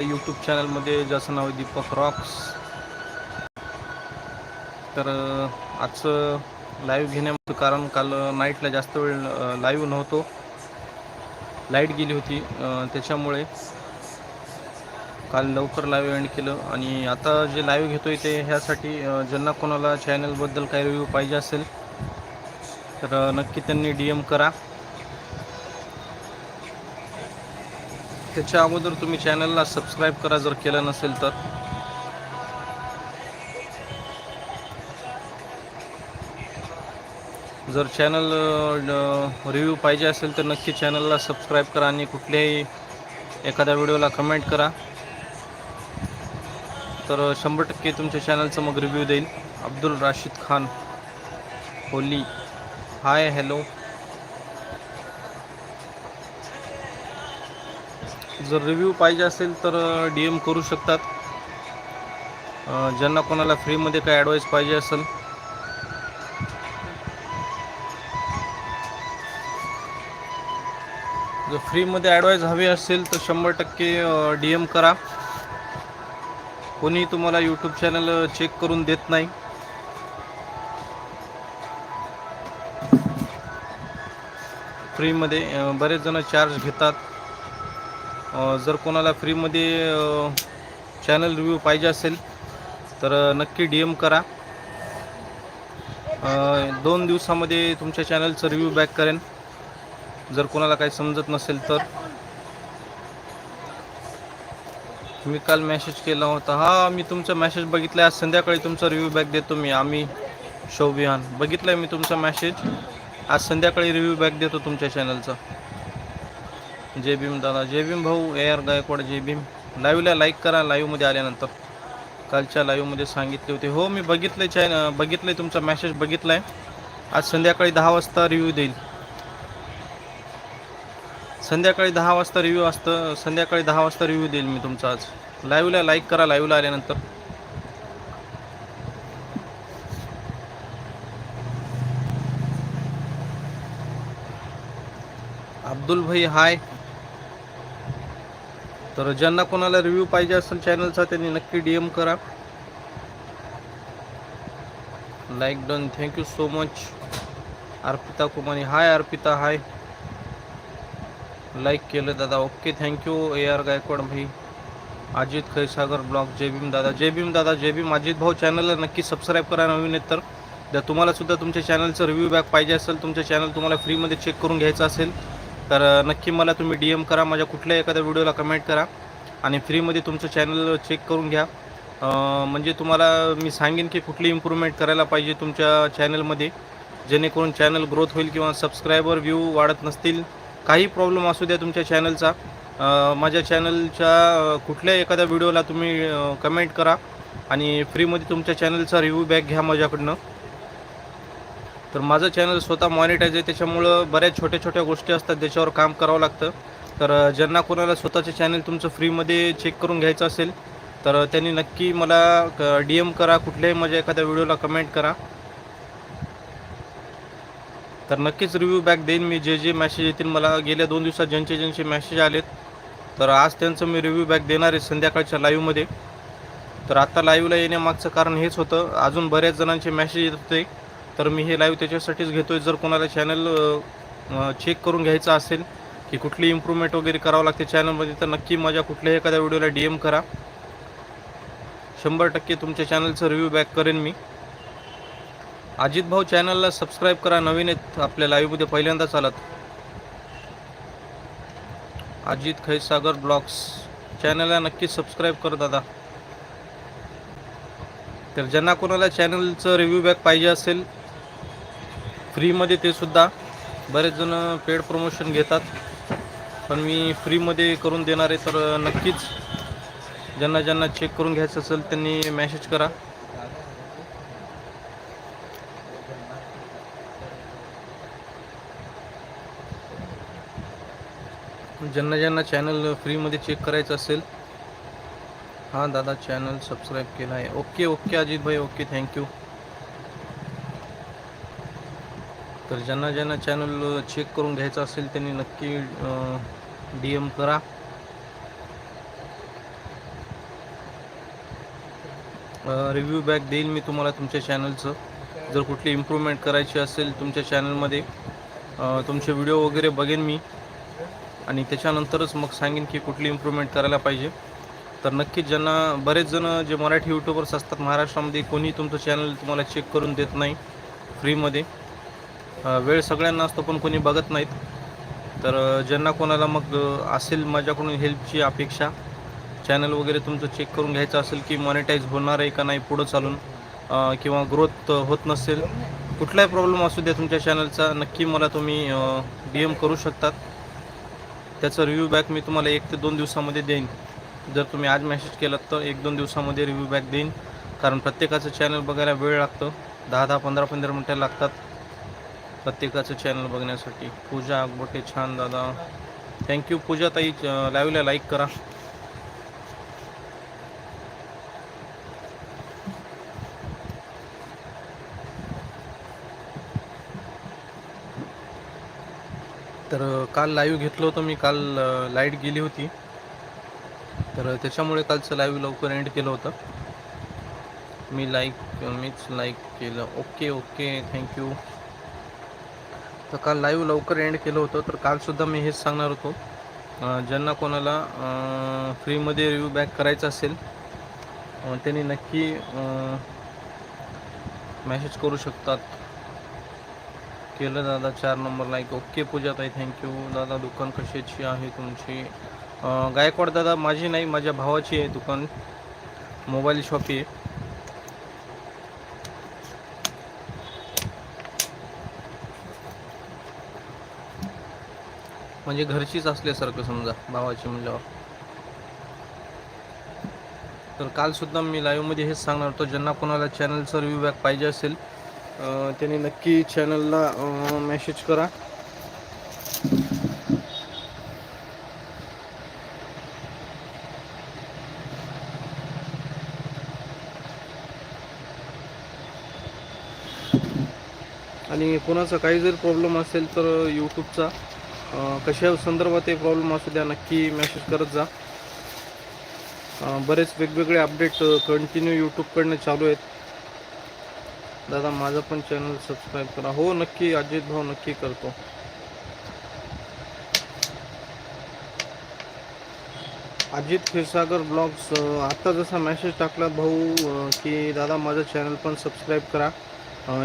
YouTube चॅनलमध्ये ज्याचं नाव आहे दीपक रॉक्स तर आजचं लाईव्ह घेण्याचं कारण काल नाईटला जास्त वेळ लाईव्ह नव्हतो. लाइट गेली होती त्याच्यामुळे काल लवकर लाईव्ह एंड केलं. आणि आता जे लाईव्ह घेतोय ते ह्यासाठी ज्यांना कोणाला चॅनलबद्दल काही रिव्ह्यू पाहिजे असेल तर नक्की त्यांनी डी एम करा. त्याच्या अगोदर तुम्ही चॅनलला सबस्क्राईब करा जर केलं नसेल तर. जर चॅनल रिव्ह्यू पाहिजे असेल तर नक्की चॅनलला सबस्क्राईब करा आणि कुठल्याही एखाद्या व्हिडिओला कमेंट करा. तर शंभर टक्के तुमच्या चॅनलचं मग रिव्ह्यू देईल. अब्दुल राशीद खान. होली. हाय हॅलो जर रिव्ह्यू पाहिजे असेल तर डी एम करू शकतात. ज्यांना कोणाला फ्रीमध्ये काय ॲडवाईस पाहिजे असेल. जर फ्रीमध्ये ॲडवाईस हवी असेल तर शंभर टक्के डी एम करा. कोणी तुम्हाला यूट्यूब चॅनल चेक करून देत नाही. फ्रीमध्ये बरेच जण चार्ज घेतात. जर कोणाला फ्रीमध्ये चॅनल रिव्ह्यू पाहिजे असेल तर नक्की डी एम करा. दोन दिवसामध्ये तुमच्या चॅनलचं रिव्ह्यू बॅक करेन. जर कोणाला काही समजत नसेल तर. मी काल मेसेज केला होता. हा मी तुमचा मेसेज बघितला आज संध्याकाळी तुमचा रिव्ह्यू बॅक देतो मी. आम्ही शौविहान बघितलं आहे मी तुमचा मेसेज आज संध्याकाळी रिव्ह्यू बॅक देतो तुमच्या चॅनलचा जय भीम दादा जय भीम भाऊ ए आर गायकवाड जय भीम. लाईव्हला लाईक करा लाईव्हमध्ये आल्यानंतर. कालच्या लाईव्हमध्ये सांगितले होते. हो मी बघितलं चॅन बघितलं तुमचा मॅसेज बघितला आहे आज संध्याकाळी दहा वाजता रिव्ह्यू देईल. संध्याकाळी दहा वाजता रिव्ह्यू असतं संध्याकाळी दहा वाजता रिव्ह्यू देईल मी तुमचा आज. लाईव्हला लाईक करा लाईव्हला आल्यानंतर. अब्दुल भाई हाय तर ज्यांना कोणाला रिव्ह्यू पाहिजे असेल चॅनलचा त्यांनी नक्की डी एम करा. Like done thank you so much Arpita Kumari hi Arpita hi like केलं दादा. Okay thank you A R Gaikwad भाई. अजित खैसागर ब्लॉग जय भीम दादा. जय भीम दादा जय भीम. अजित भाऊ चॅनलला नक्की सबस्क्राईब करा नवीन आहेत तर. जर तुम्हाला सुद्धा तुमच्या चॅनलचं रिव्ह्यू बॅक पाहिजे असेल तुमचं चॅनल तुम्हाला फ्रीमध्ये चेक करून घ्यायचं असेल तर नक्की मला तुम्ही डी एम करा माझ्या कुठल्याही एखाद्या व्हिडिओला कमेंट करा आणि फ्रीमध्ये तुमचं चॅनल चेक करून घ्या. म्हणजे तुम्हाला मी सांगेन की कुठली इम्प्रूव्हमेंट करायला पाहिजे तुमच्या चॅनलमध्ये जेणेकरून चॅनल ग्रोथ होईल किंवा सबस्क्रायबर व्ह्यू वाढत नसतील. काही प्रॉब्लेम असू द्या तुमच्या चॅनलचा माझ्या चॅनलच्या कुठल्याही एखाद्या व्हिडिओला तुम्ही कमेंट करा आणि फ्रीमध्ये तुमच्या चॅनलचा रिव्ह्यू बॅक घ्या माझ्याकडनं. तर माझं चॅनल स्वतः मॉनिटाईज आहे. त्याच्यामुळं बऱ्याच छोट्या छोट्या गोष्टी असतात. ज्याच्यावर काम करावं लागतं. तर ज्यांना कोणाला स्वतःचे चॅनल तुमचं फ्रीमध्ये चेक करून घ्यायचं असेल तर त्यांनी नक्की मला डी एम करा. कुठल्याही माझ्या एखाद्या व्हिडिओला कमेंट करा. तर नक्कीच रिव्ह्यू बॅक देईन मी. जे जे मॅसेज येतील मला. गेल्या दोन दिवसात ज्यांचे ज्यांचे मॅसेज आलेत तर आज त्यांचं मी रिव्ह्यू बॅक देणार आहे संध्याकाळच्या लाईव्हमध्ये तर आत्ता लाईव्हला येण्यामागचं कारण हेच होतं. अजून बऱ्याच जणांचे मॅसेज येत होते. तर मी हे लाईव्ह त्याच्यासाठीच घेतो आहे जर कोणाला चॅनल चेक करून घ्यायचं असेल की कुठली इम्प्रूव्हमेंट वगैरे करावं लागते चॅनलमध्ये तर नक्की माझ्या कुठल्याही एखाद्या व्हिडिओला डी एम करा. शंभर टक्के तुमच्या चॅनलचं रिव्ह्यू बॅक करेन मी. अजित भाऊ चॅनलला सबस्क्राईब करा. नवीन आहेत आपल्या लाईव्हमध्ये पहिल्यांदा चालत अजित खैसागर ब्लॉग्स चॅनलला नक्की सबस्क्राईब कर दादा. तर ज्यांना कोणाला चॅनलचं रिव्ह्यू बॅक पाहिजे असेल फ्रीमध्ये ते सुद्धा बरेच जण पेड प्रमोशन घेतात. पण मी फ्रीमध्ये करून देणार आहे तर नक्कीच ज्यांना ज्यांना चेक करून घ्यायचं असेल त्यांनी मॅसेज करा. ज्यांना ज्यांना चॅनल फ्रीमध्ये चेक करायचं असेल हां दादा चॅनल सबस्क्राईब केला आहे. ओके ओके अजित भाई ओके थँक्यू तर ज्यांना ज्यांना चॅनल चेक करून घ्यायचं असेल त्यांनी नक्की डी एम करा. रिव्ह्यू बॅक देईल मी तुम्हाला तुमच्या चॅनलचं जर कुठली इम्प्रूव्हमेंट करायची असेल तुमच्या चॅनलमध्ये तुमचे व्हिडिओ वगैरे बघेन मी. आणि त्याच्यानंतरच मग सांगेन की कुठली इम्प्रूव्हमेंट करायला पाहिजे. तर नक्कीच ज्यांना बरेच जण जे मराठी यूट्यूबर्स असतात महाराष्ट्रामध्ये कोणी तुमचं चॅनल तुम्हाला चेक करून देत नाही फ्रीमध्ये वेळ सगळ्यांना असतो पण कोणी बघत नाहीत. तर ज्यांना कोणाला मग असेल माझ्याकडून हेल्पची अपेक्षा चॅनल वगैरे तुमचं चेक करून घ्यायचं असेल की मॉनिटाईज होणार आहे का नाही पुढं चालून किंवा ग्रोथ होत नसेल कुठलाही प्रॉब्लेम असू द्या तुमच्या चॅनलचा नक्की मला तुम्ही डी एम करू शकतात. त्याचा रिव्ह्यू बॅक मी तुम्हाला एक ते दोन दिवसामध्ये देईन. जर तुम्ही आज मेसेज केलात तर एक दोन दिवसामध्ये रिव्ह्यू बॅक देईन. कारण प्रत्येकाचं चॅनल बघायला वेळ लागतो. दहा दहा पंधरा पंधरा मिनटं लागतात. प्रत्येकाचं चॅनल बघण्यासाठी. पूजा आगबोटे छान दादा. थँक्यू पूजा ताई लाईव्हला लाईक करा. तर काल लाईव्ह घेतलं होतं मी. काल लाइट गेली होती. तर त्याच्यामुळे कालचं लाईव्ह लवकर एंड केलं होतं. मी लाईक मीच लाईक केलं. ओके ओके थँक्यू तर काल लाईव्ह लवकर एंड केलं होतं तर कालसुद्धा मी हेच सांगणार होतो. ज्यांना कोणाला फ्रीमध्ये रिव्ह्यू बॅक करायचा असेल त्यांनी नक्की मेसेज करू शकतात. केलं दादा चार नंबर लाईक ओके पूजा ताई थँक्यू दादा दुकान कशाची आहे तुमची? गायकवाड दादा माझी नाही माझ्या भावाची आहे दुकान. मोबाईल शॉप आहे. म्हणजे घरचीच असल्यासारखं समजा भावाची म्हणल्यावर. तर कालसुद्धा मी लाईव्हमध्ये हेच सांगणार होतो ज्यांना कोणाला चॅनलचं रिव्ह्यू बॅक पाहिजे असेल त्यांनी नक्की चॅनलला मेसेज करा. आणि कोणाचा काही जर प्रॉब्लेम असेल तर यूट्यूबचा कशा संदर्भात हे प्रॉब्लेम असू द्या नक्की मेसेज करत जा. बरेच वेगवेगळे अपडेट कंटिन्यू यूट्यूबकडनं चालू आहेत. दादा माझं पण चॅनल सबस्क्राईब करा. हो नक्की अजित भाऊ नक्की करतो. अजित क्षीरसागर ब्लॉग्स आत्ता जसा मेसेज टाकला भाऊ की दादा माझं चॅनल पण सबस्क्राईब करा.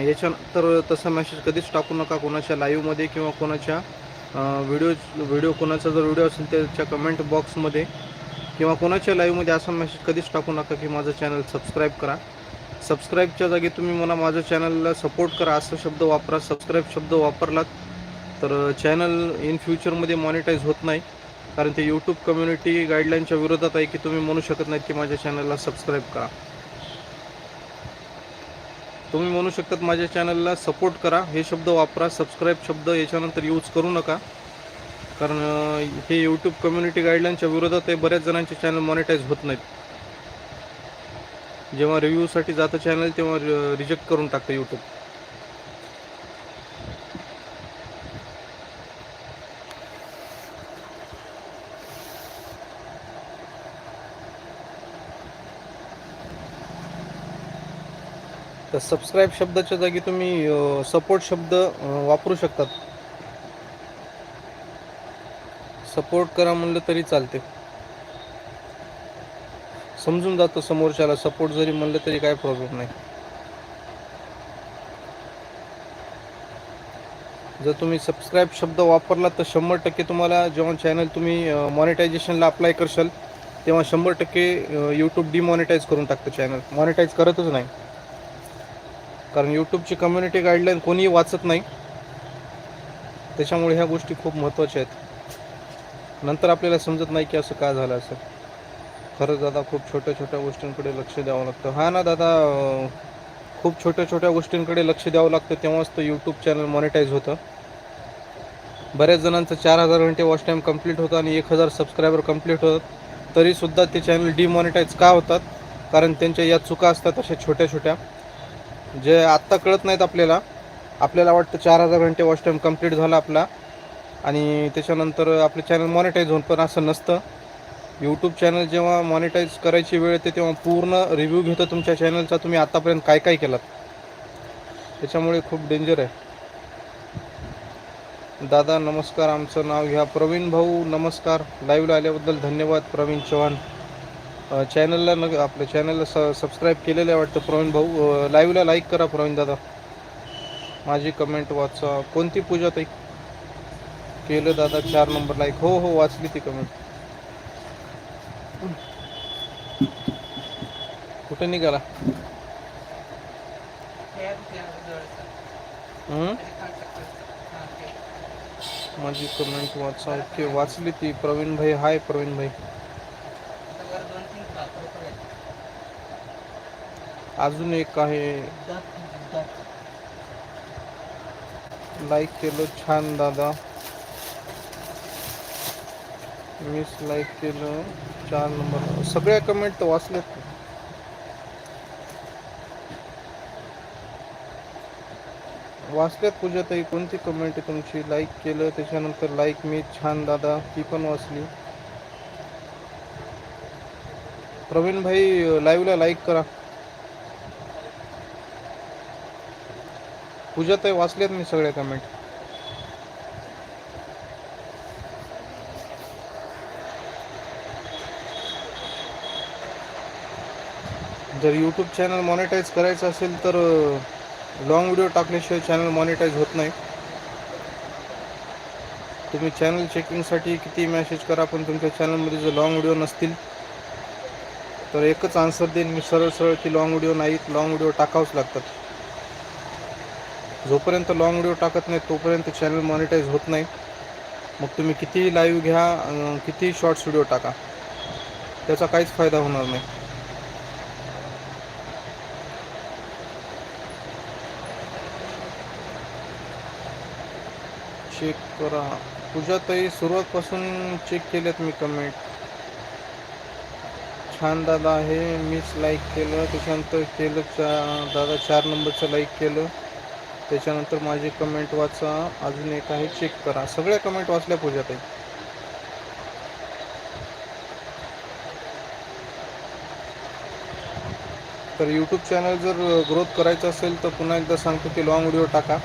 याच्यानंतर तसा मेसेज कधीच टाकू नका कोणाच्या लाईव्हमध्ये किंवा कोणाच्या व्हिडिओ व्हिडिओ कोणाचा जर व्हिडिओ असेल त्याच्या कमेंट बॉक्समध्ये किंवा कोणाच्या लाईव्हमध्ये असा मेसेज कधीच टाकू नका की माझं चॅनल सबस्क्राईब करा. सबस्क्राईबच्या जागी तुम्ही मला माझं चॅनलला सपोर्ट करा असं शब्द वापरा. सबस्क्राईब शब्द वापरलात तर चॅनल इन फ्युचरमध्ये मॉनिटाईज होत नाही. कारण ते यूट्यूब कम्युनिटी गाईडलाईनच्या विरोधात आहे की तुम्ही म्हणू शकत नाहीत की माझ्या चॅनलला सबस्क्राईब करा. तुम्ही म्हणू शकतात माझ्या चॅनलला सपोर्ट करा. हे शब्द वापरा. सबस्क्राईब शब्द याच्यानंतर यूज करू नका. कारण हे यूट्यूब कम्युनिटी गाईडलाईनच्या विरोधात आहे. बऱ्याच जणांचे चॅनल मॉनिटाईज होत नाहीत. जेव्हा रिव्ह्यूसाठी जातं चॅनल तेव्हा रिजेक्ट करून टाकतं यूट्यूब तर सबस्क्राईब शब्दाच्या जागी तुम्ही सपोर्ट शब्द वापरू शकतात. सपोर्ट करा म्हणलं तरी चालते. समजून जातो समोरच्याला सपोर्ट जरी म्हणलं तरी काय प्रॉब्लेम नाही. जर तुम्ही सबस्क्राईब शब्द वापरला तर शंभर टक्के तुम्हाला जेव्हा चॅनल तुम्ही मॉनिटायझेशनला अप्लाय करशाल तेव्हा शंभर टक्के यूट्यूब डिमॉनिटाईज करून टाकतं चॅनल मॉनिटाईज करतच नाही. कारण यूट्यूबची कम्युनिटी गाईडलाईन कोणीही वाचत नाही. त्याच्यामुळे ह्या गोष्टी खूप महत्त्वाच्या आहेत. नंतर आपल्याला समजत नाही की असं का झालं असं. खरंच दादा खूप छोट्या छोट्या गोष्टींकडे लक्ष द्यावं लागतं. हा ना दादा खूप छोट्या छोट्या गोष्टींकडे लक्ष द्यावं लागतं तेव्हाच तो यूट्यूब चॅनल मॉनिटाईज होतं. बऱ्याच जणांचं चार हजार घंटे वॉच टाईम कंप्लीट होतं आणि एक हजार सबस्क्रायबर कंप्लीट होतात. तरीसुद्धा ते चॅनल डिमॉनिटाईज का होतात? कारण त्यांच्या या चुका असतात अशा छोट्या छोट्या जे आत्ता कळत नाहीत आपल्याला आपल्याला वाटतं चार हजार घंटे वॉच टाईम कंप्लीट झाला आपला. आणि त्याच्यानंतर आपलं चॅनल मॉनिटाईज होऊन पण असं नसतं. यूट्यूब चॅनल जेव्हा मॉनिटाईज करायची वेळ येते तेव्हा पूर्ण रिव्ह्यू घेतं तुमच्या चॅनलचा तुम्ही आतापर्यंत काय काय केलात? त्याच्यामुळे खूप डेंजर आहे. दादा नमस्कार. आमचं नाव घ्या. प्रवीण भाऊ नमस्कार. लाईव्हला आल्याबद्दल धन्यवाद प्रवीण चव्हाण. चॅनलला न आपल्या चॅनलला स सबस्क्राईब केलेलं आहे वाटतं प्रवीण भाऊ. लाईव्हला लाईक करा प्रवीण दादा. माझी कमेंट वाचा. कोणती पूजा ताई? केलं दादा चार नंबर लाईक हो हो वाचली ती कमेंट कुठे निघाला? माझी कमेंट वाचा. ओके वाचली ती. प्रवीण भाई हाय प्रवीण भाई. अजून एक आहे. लाईक केलं छान दादा. मिस लाईक केलं चार नंबर सगळ्या कमेंट तर वाचल्यात वाचल्यात पूजाताई कोणती कमेंट आहे तुमची? लाईक केलं त्याच्यानंतर लाईक मी छान दादा. ती पण वाचली. प्रवीण भाई लाईव्हला लाईक करा. पूजाताई आहेत मी सगळ्या कमेंट जर यूट्यूब चॅनल मॉनिटाईज करायचं असेल तर लॉंग व्हिडिओ टाकल्याशिवाय चॅनल मॉनिटाईज होत नाही. तुम्ही चॅनल चेकिंगसाठी किती मॅसेज करा पण तुमच्या चॅनलमध्ये जर लॉंग व्हिडिओ नसतील तर एकच आन्सर देईन मी सरळ सरळ की लॉंग व्हिडिओ नाहीत लॉंग व्हिडिओ टाकावंच लागतात. जोपर्यंत लॉंग व्हिडिओ टाकत नाही तोपर्यंत चॅनल मॉनिटाईज होत नाही. मग तुम्ही कितीही लाईव्ह घ्या कितीही शॉर्ट्स व्हिडिओ टाका. त्याचा काहीच फायदा होणार नाही. चेक करा. पूजाताई सुरुवातपासून चेक केल्यात मी कमेंट छान दादा आहे मीच लाईक केलं. त्याच्यानंतर केलं चा दादा चार नंबरचं लाईक केलं. त्याच्यानंतर माझी कमेंट वाचा अजून एक आहे चेक करा. सगळ्या कमेंट वाचल्या पूजाताई. तर यूट्यूब चॅनल जर ग्रोथ करायचं असेल तर पुन्हा एकदा सांगतो की लॉंग व्हिडिओ टाका.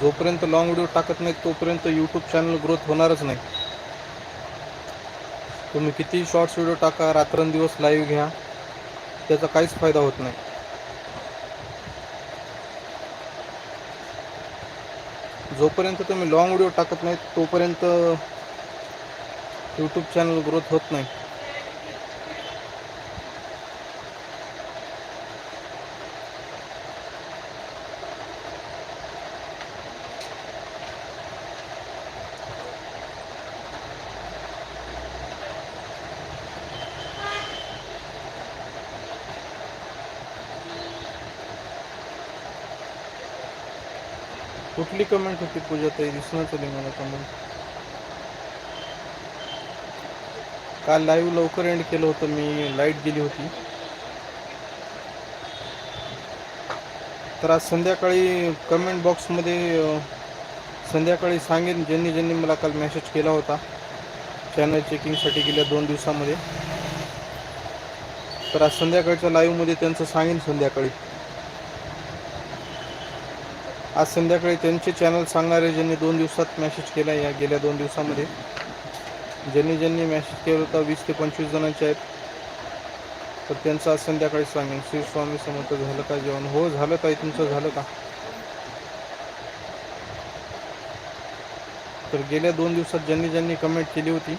जोपर्यंत लॉंग व्हिडिओ टाकत नाही तोपर्यंत यूट्यूब चॅनल ग्रोथ होणारच नाही. तुम्ही किती शॉर्ट्स व्हिडिओ टाका रात्रंदिवस लाईव्ह घ्या. त्याचा काहीच फायदा होत नाही. जोपर्यंत तुम्ही लॉंग व्हिडिओ टाकत नाही तोपर्यंत यूट्यूब चॅनल ग्रोथ होत नाही. कुठली कमेंट होती पूजा ताई दिसणार तरी मला कमेंट काल लाईव्ह लवकर एंड केलं होतं मी लाइट गेली होती. तर आज संध्याकाळी कमेंट बॉक्समध्ये संध्याकाळी सांगेन ज्यांनी ज्यांनी मला काल मेसेज केला होता चॅनल चेकिंगसाठी गेल्या दोन दिवसामध्ये. तर आज संध्याकाळच्या लाईव्हमध्ये त्यांचं सांगेन संध्याकाळी. आज संध्याकाळी त्यांचे चॅनल सांगणारे ज्यांनी दोन दिवसात मेसेज केला या गेल्या दोन दिवसामध्ये ज्यांनी ज्यांनी मेसेज केला होता वीस ते पंचवीस जणांचे आहेत. तर त्यांचं आज संध्याकाळी सांगेन. श्री स्वामी समर्थ झालं का जेवण? हो झालं काय तुमचं झालं का? तर गेल्या दोन दिवसात ज्यांनी ज्यांनी कमेंट केली होती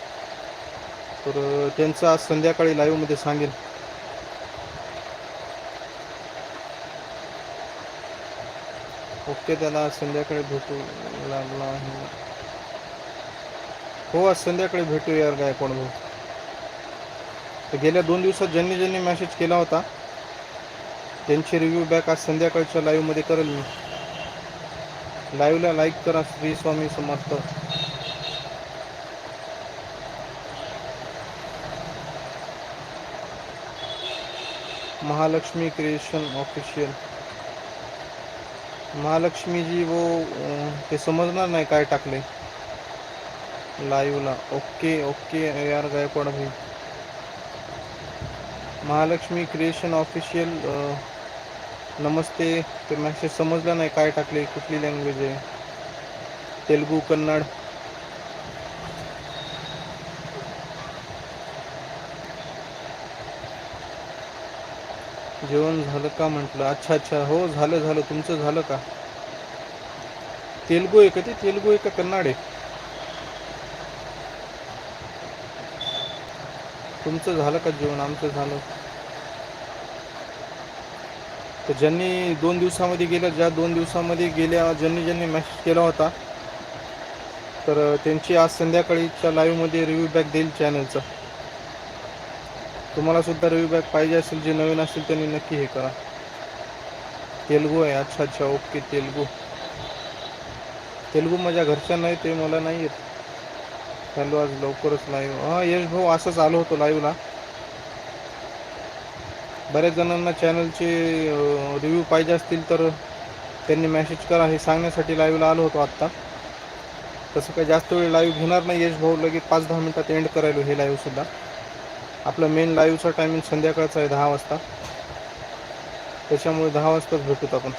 तर त्यांचं आज संध्याकाळी लाईव्हमध्ये सांगेन. ओके त्याला संध्याकाळी भेटू लागला आहे. हो आज संध्याकाळी भेटू यार गायकवाड भाऊ तर गेल्या दोन दिवसात ज्यांनी ज्यांनी मॅसेज केला होता त्यांची रिव्ह्यू बॅक आज संध्याकाळच्या लाईव्हमध्ये करेल मी. लाईव्हला लाईक करा श्री स्वामी समर्थ. महालक्ष्मी क्रिएशन ऑफिशियल महालक्ष्मी जी वो ते समजणार नाही काय टाकले. लाईव्हला ओके ओके यार गायकवाड भाई महालक्ष्मी क्रिएशन ऑफिशियल नमस्ते. ते मॅसेज समजला नाही काय टाकले कुठली लँग्वेज आहे. तेलगू कन्नड. जेवण झालं का म्हटलं? अच्छा अच्छा. हो झालं झालं. तुमचं झालं का? तेलगू आहे का ते? तेलगू आहे का कन्नड आहे? तुमचं झालं का जेवण? आमचं झालं. तर ज्यांनी दोन दिवसामध्ये गेल्या ज्या दोन दिवसामध्ये गेल्या ज्यांनी ज्यांनी मेसेज केला होता तर त्यांची आज संध्याकाळीच्या लाईव्हमध्ये रिव्ह्यू बॅक देईल चॅनलचा तुम्हाला सुद्धा रिव्ह्यू बॅक पाहिजे असेल जे नवीन असेल त्यांनी नक्की हे करा. तेलगू आहे अच्छा अच्छा ओके तेलगू. तेलगू माझ्या घरच्या नाही ते मला नाही येत हॅलो आज लवकरच लाईव्ह हां यश भाऊ असंच आलो होतो लाईव्हला बऱ्याच जणांना चॅनलचे रिव्ह्यू पाहिजे असतील तर त्यांनी मेसेज करा. हे सांगण्यासाठी लाईव्हला आलो होतो आत्ता. तसं काही जास्त वेळ लाईव्ह घेणार नाही यश भाऊ. लगेच पाच दहा मिनटात एंड करायलो हे लाईव्हसुद्धा आपलं मेन लाईव्हचा टायमिंग संध्याकाळचा आहे दहा वाजता. त्याच्यामुळे दहा वाजताच भेटूत आपण.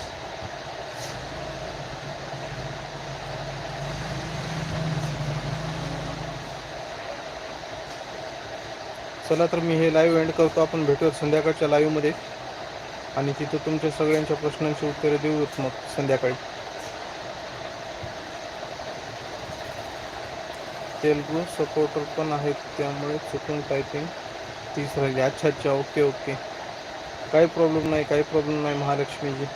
चला तर मी हे लाईव्ह एंड करतो. आपण भेटूयात संध्याकाळच्या लाईव्हमध्ये आणि तिथं तुमच्या सगळ्यांच्या प्रश्नांची उत्तरे देऊत मग संध्याकाळी. तेलगू सपोर्टर पण आहेत त्यामुळे चुकून टायपिंग तीस राहिली अच्छा अच्छा ओके ओके. काही प्रॉब्लेम नाही काही प्रॉब्लेम नाही महालक्ष्मीजी.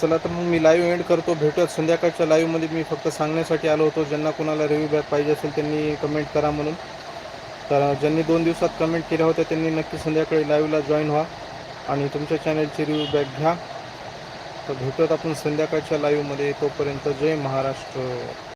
चला तर मग मी लाईव्ह एंड करतो. भेटूयात संध्याकाळच्या लाईव्हमध्ये मी फक्त सांगण्यासाठी आलो होतो. ज्यांना कुणाला रिव्ह्यू बॅक पाहिजे असेल त्यांनी कमेंट करा म्हणून. तर ज्यांनी दोन दिवसात कमेंट केल्या होत्या त्यांनी नक्की संध्याकाळी लाईव्हला जॉईन व्हा. आणि तुमच्या चॅनलची रिव्ह्यू बॅक घ्या. तर भेटूयात आपण संध्याकाळच्या लाईव्हमध्ये तोपर्यंत जय महाराष्ट्र.